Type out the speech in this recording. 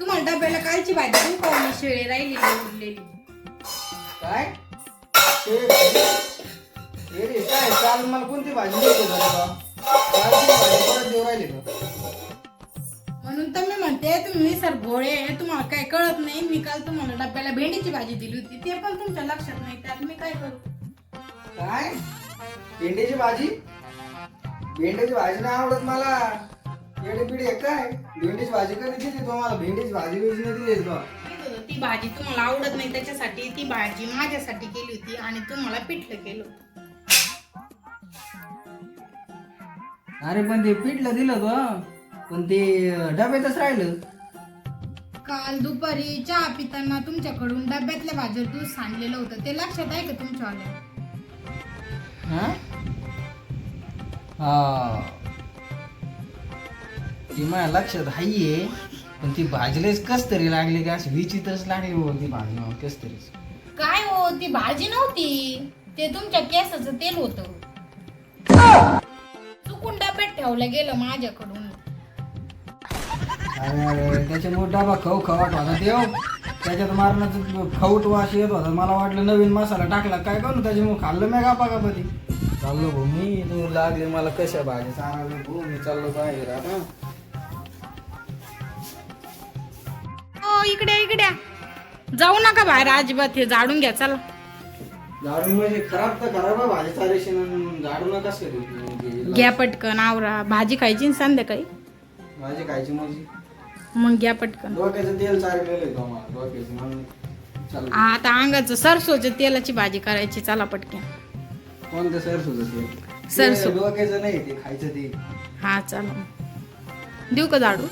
तुम्हाला डब्याला कालची भाजी देऊ का? मी शिळे राहिली उरलेली. काय? हे काय? काल मला कोणती भाजी द्यायची होती बाबा कालची भाजी परत देऊ राहिली का? म्हणून तर मी म्हणते तुम्ही सर भोळे आहे, तुम्हाला काय कळत नाही. मी काल तुम्हाला डब्याला भेंडीची भाजी दिली होती ते पण तुमच्या लक्षात नाही. त्यात मी काय करू? काय? भेंडीची भाजी? भेंडीची भाजी नाही आवडत मला. येडे पिढी आहे. काय भेंडीची भाजी कधी दिली तुम्हाला भेंडीची भाजी बिजी नाही दिली का ती भाजी तुम्हाला आवडत नाही त्याच्यासाठी ती भाजी माझ्यासाठी केली होती आणि तुम्हाला पिठलं केलं होतं. अरे पण ते पिठलं दिलं होतं पण ते डब्यातच राहिलं. काल दुपारी चहा पिताना तुमच्याकडून डब्यातल्या भाज्या दूध सांडलेलं होतं. ते लक्षात आहे का तुमच्या हा? हा. ती माझ्या लक्षात हाये पण ती भाजलेच कस तरी लागली का? अशी विचित्रच लागली हो ती भाजणं कस तरीच काय हो ती भाजी नव्हती. ते तुमच्या केसाचं तेल होत. चुकून डब्यात ठेवलं गेलं माझ्याकडून. अरे अरे त्याच्यामुळे डबा खाऊ खवाट होता देव. त्याच्यात मारण्याचं खाऊट वास येत होता. मला वाटलं नवीन मसाला टाकला. काय करू त्याच्यामुळे खाल्लं मी गापा गापाती चाललो भाऊ मी तू लागले मला कशा भाजी चांगलं भाऊ मी चाललो बाहेर आता. इकडे इकडे. जाऊ नका बाहेर अजिबात हे झाडून घ्या चला. झाडून म्हणजे खराब तर खराब आहे झाडू नका घ्या पटकन आवरा. भाजी खायची ना संध्याकाळी? भाजी खायची म्हणजे? मग घ्या पटकन. डोक्याचं तेल चाललेलं आहे तुम्हाला डोक्याचं. म्हणून चालू. आता अंगाचं सरसोच्या तेलाची भाजी करायची चला पटकन. कोणतं सरसूचं तेल? सरसू. डोक्याचं नाही ते खायचं ते. हा चला. देऊ का झाडू?